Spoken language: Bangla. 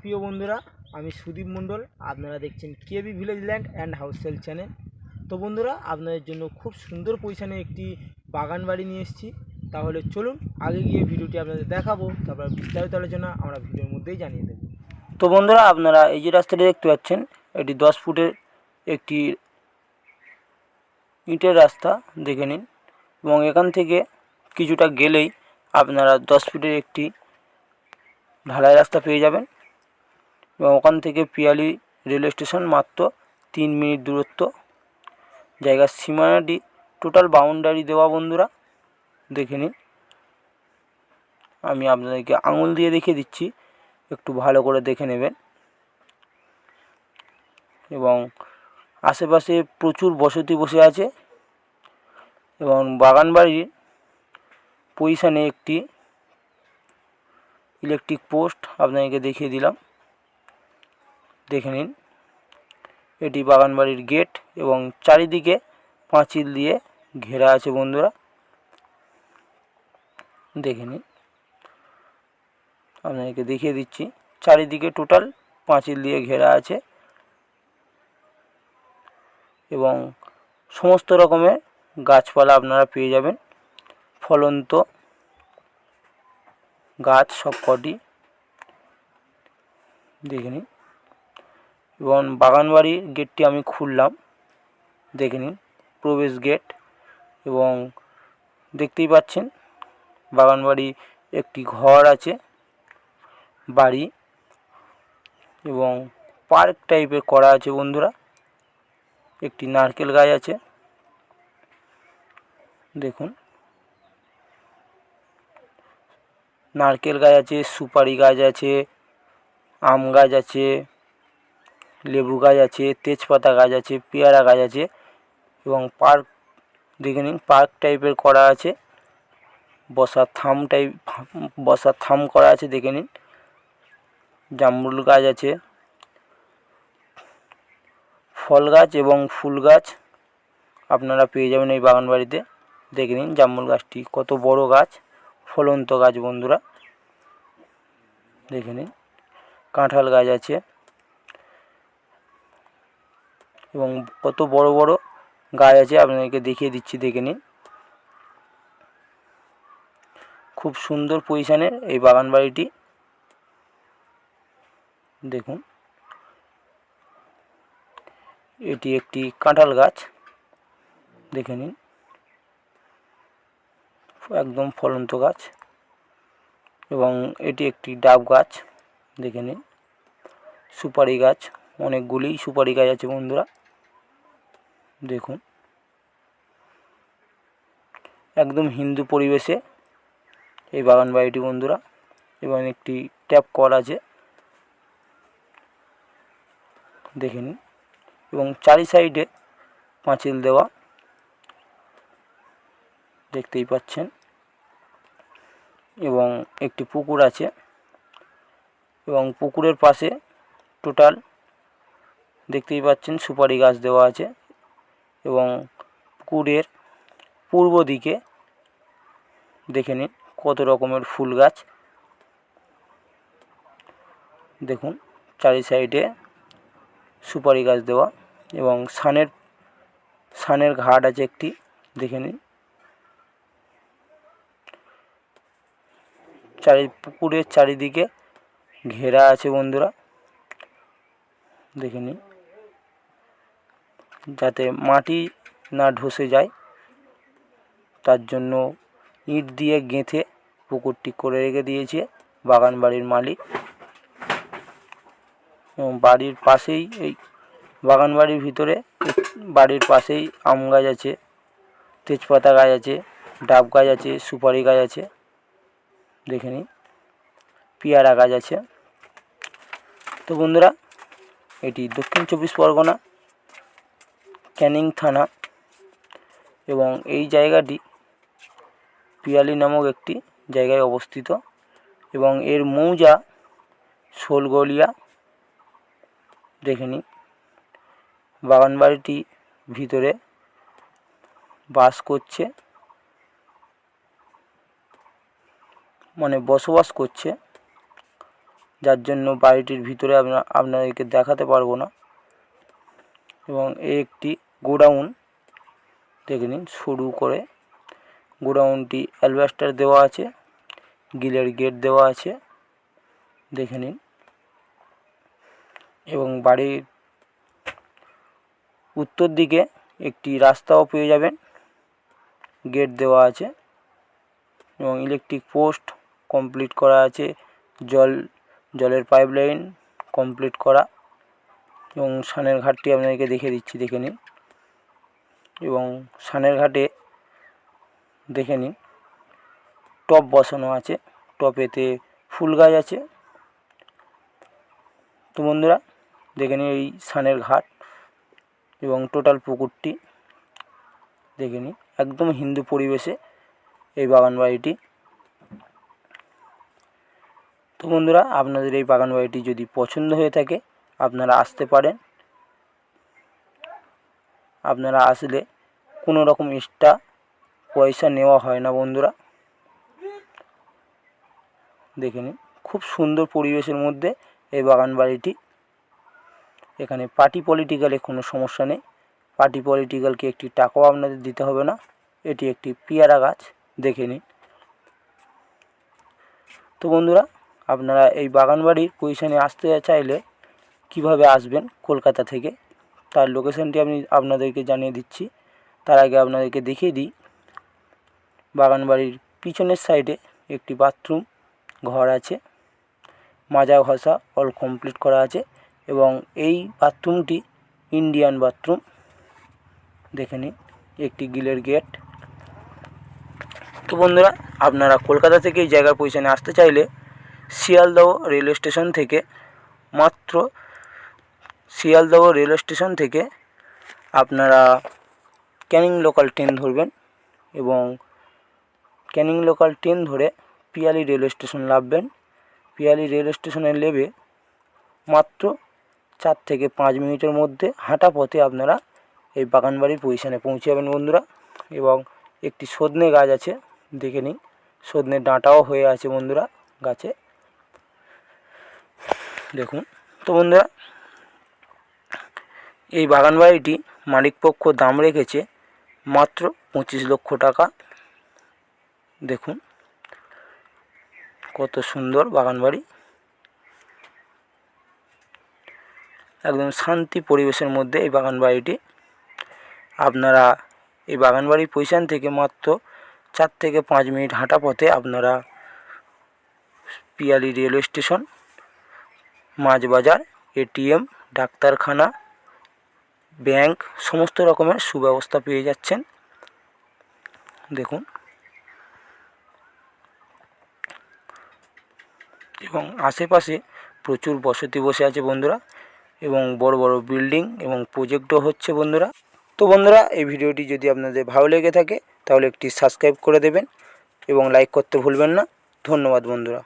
প্রিয় বন্ধুরা, আমি সুদীপ মণ্ডল। আপনারা দেখছেন KB village land and house sale channel তো বন্ধুরা, আপনাদের জন্য খুব সুন্দর পজিশনে একটি বাগান বাড়ি নিয়ে এসেছি। তাহলে চলুন, আগে গিয়ে ভিডিওটি আপনাদের দেখাবো, তারপর বিস্তারিত আলোচনা আমরা ভিডিওর মধ্যেই জানিয়ে দেবো। তো বন্ধুরা, আপনারা এই যে রাস্তাটি দেখতে পাচ্ছেন, এটি দশ ফুটের একটি ইটের রাস্তা, দেখে নিন। এবং এখান থেকে কিছুটা গেলেই আপনারা দশ ফুটের একটি ঢালাই রাস্তা পেয়ে যাবেন। এবং ওখান থেকে পিয়ালি রেলওয়ে স্টেশন মাত্র তিন মিনিট দূরত্ব। জায়গার সীমানাটি টোটাল বাউন্ডারি দেওয়া বন্ধুরা, দেখে নিন। আমি আপনাদেরকে আঙুল দিয়ে দেখিয়ে দিচ্ছি, একটু ভালো করে দেখে নেবেন। এবং আশেপাশে প্রচুর বসতি বসে আছে। এবং বাগান বাড়ির পজিশানে একটি ইলেকট্রিক পোস্ট আপনাদেরকে দেখিয়ে দিলাম। দেখে নিন। এটি বাগানবাড়ির গেট এবং চারিদিকে পাঁচিল দিয়ে ঘেরা আছে বন্ধুরা। দেখে নিন। আপনাদেরকে দেখিয়ে দিচ্ছি। চারিদিকে টোটাল পাঁচিল দিয়ে ঘেরা আছে এবং সমস্ত রকমের গাছপালা আপনারা পেয়ে যাবেন। ফলন্ত গাছ সব কটি দেখে নিন। এবং বাগানবাড়ির গেটটি আমি খুললাম। দেখে নিন, প্রবেশ গেট এবং দেখতেই পাচ্ছেন, বাগানবাড়ি একটি ঘর আছে, বাড়ি এবং পার্ক টাইপের করা আছে বন্ধুরা। একটি নারকেল গাছ আছে। দেখুন, নারকেল গাছ আছে, সুপারি গাছ আছে, আম গাছ আছে লেবু গাছ আছে, তেজপাতা গাছ আছে, পেয়ারা গাছ আছে এবং পার্ক, দেখে নিন, পার্ক টাইপের করা আছে। বসার থাম টাইপ, বসার থাম করা আছে, দেখে নিন। জামরুল গাছ আছে। ফল গাছ এবং ফুল গাছ আপনারা পেয়ে যাবেন এই বাগান বাড়িতে দেখে নিন জামরুল গাছটি কত বড় গাছ, ফলন্ত গাছ বন্ধুরা। দেখে নিন, কাঁঠাল গাছ আছে। এবং কত বড় বড় গাছ আছে আপনাদেরকে দেখিয়ে দিচ্ছি, দেখে নিন। খুব সুন্দর পজিশানের এই বাগান বাড়িটি। দেখুন। এটি একটি কাঁঠাল গাছ। দেখে নিন। একদম ফলন্ত গাছ। এবং এটি একটি ডাব গাছ। দেখে নিন। সুপারি গাছ। অনেকগুলি সুপারি গাছ আছে বন্ধুরা। দেখুন। একদম হিন্দু পরিবেশে এই বাগান বাড়িটি বন্ধুরা, এবং একটি ট্যাপ কল আছে। দেখে নিন। এবং চারি সাইডে পাঁচিল দেওয়া দেখতেই পাচ্ছেন। এবং একটি পুকুর আছে। এবং পুকুরের পাশে টোটাল দেখতেই পাচ্ছেন সুপারি গাছ দেওয়া আছে। এবং পুকুরের পূর্ব দিকে দেখে নিন কত রকমের ফুল গাছ। দেখুন, চারি সাইডে সুপারি গাছ দেওয়া এবং সানের সানের ঘাট আছে একটি, দেখে নিন। চারি, পুকুরের চারিদিকে ঘেরা আছে বন্ধুরা, দেখে নিন। যাতে মাটি না ধসে যায়। তার জন্য ইট দিয়ে গেঁথে পুকুরটি করে রেখে দিয়েছে বাগান বাড়ির মালিক। এবং বাড়ির পাশেই এই বাগান বাড়ির ভিতরে বাড়ির পাশেই আম গাছ আছে, তেজপাতা গাছ আছে, ডাব গাছ আছে, সুপারি গাছ আছে। দেখে নিন, পেয়ারা গাছ আছে। তো বন্ধুরা, এটি দক্ষিণ চব্বিশ পরগনা। ক্যানিং থানা এবং এই জায়গাটি পিয়ালি নামক একটি জায়গায় অবস্থিত এবং এর মৌজা শোলগলিয়া, দেখে নিন। বাগানবাড়িটি ভিতরে বাস করছে মানে বসবাস করছে। যার জন্য বাড়িটির ভিতরে আপনাদেরকে দেখাতে পারব না। এবং এ একটি গোডাউন দেখে নিন, শুরু করে গোডাউনটি অ্যালবাস্টার দেওয়া আছে, গিলের গেট দেওয়া আছে, দেখে নিন। এবং বাড়ির উত্তর দিকে একটি রাস্তাও পেয়ে যাবেন, গেট দেওয়া আছে এবং ইলেকট্রিক পোস্ট কমপ্লিট করা আছে, জল, জলের পাইপ লাইন কমপ্লিট করা এবং সানের ঘাটটি আপনাদেরকে দেখে দিচ্ছি, দেখে নিন। এবং সানের ঘাটে দেখে নিন। টপ বসানো আছে। টপেতে ফুল গাছ আছে। তো বন্ধুরা, দেখে নিন এই সানের ঘাট এবং টোটাল পুকুরটি। দেখে নিন, একদম হিন্দু পরিবেশে এই বাগান বাড়িটি। তো বন্ধুরা, আপনাদের এই বাগান বাড়িটি যদি পছন্দ হয়ে থাকে, আপনারা আসতে পারেন। আপনারা আসলে কোনো রকম এক্সট্রা পয়সা নেওয়া হয় না বন্ধুরা। দেখে নিন, খুব সুন্দর পরিবেশের মধ্যে এই বাগান বাড়িটি। এখানে পার্টি পলিটিক্যালে কোনো সমস্যা নেই। পার্টি পলিটিক্যালকে একটি টাকাও আপনাদের দিতে হবে না। এটি একটি পেয়ারা গাছ, দেখে নিন। তো বন্ধুরা, আপনারা এই বাগান বাড়ির পজিশানে আসতে চাইলে কীভাবে আসবেন কলকাতা থেকে? তার লোকেশানটি আমি আপনাদেরকে জানিয়ে দিচ্ছি। তার আগে আপনাদেরকে দেখিয়ে দিই। বাগান বাড়ির পিছনের সাইডে একটি বাথরুম ঘর আছে। মাজা ঘষা অল কমপ্লিট করা আছে এবং এই বাথরুমটি ইন্ডিয়ান বাথরুম দেখে নিন, একটি গিলের গেট তো বন্ধুরা, আপনারা কলকাতা থেকে এই জায়গার পজিশনে আসতে চাইলে শিয়ালদহ রেলওয়ে স্টেশন থেকে মাত্র শিয়ালদহ রেলওয়ে স্টেশন থেকে আপনারা ক্যানিং লোকাল ট্রেন ধরবেন এবং ক্যানিং লোকাল ট্রেন ধরে পিয়ালি রেলওয়ে স্টেশন নামবেন। পিয়ালি রেলওয়ে স্টেশনে নেবে মাত্র চার থেকে পাঁচ মিনিটের মধ্যে হাঁটা পথে আপনারা এই বাগানবাড়ির পজিশানে পৌঁছে যাবেন বন্ধুরা এবং একটি সজনে গাছ আছে, দেখে নিন। সজনে ডাঁটাও হয়ে আছে বন্ধুরা গাছে। দেখুন। তো বন্ধুরা এই বাগান বাড়িটি মালিকপক্ষ দাম রেখেছে মাত্র পঁচিশ লক্ষ টাকা। দেখুন, কত সুন্দর বাগান বাড়ি। একদম শান্তি পরিবেশের মধ্যে এই বাগান বাড়িটি। আপনারা এই বাগান বাড়ির পজিশান থেকে মাত্র চার থেকে পাঁচ মিনিট হাঁটা পথে আপনারা পিয়ালি রেলওয়ে স্টেশন মাছ বাজার এটিএম, ডাক্তারখানা ব্যাংক সমস্ত রকমের সুব্যবস্থা পেয়ে যাচ্ছেন। দেখুন। এবং আশেপাশে প্রচুর বসতি বসে আছে বন্ধুরা এবং বড় বড় বিল্ডিং এবং প্রজেক্টও হচ্ছে বন্ধুরা। তো বন্ধুরা, এই ভিডিওটি যদি আপনাদের ভালো লেগে থাকে, তাহলে একটি সাবস্ক্রাইব করে দেবেন এবং লাইক করতে ভুলবেন না। ধন্যবাদ বন্ধুরা।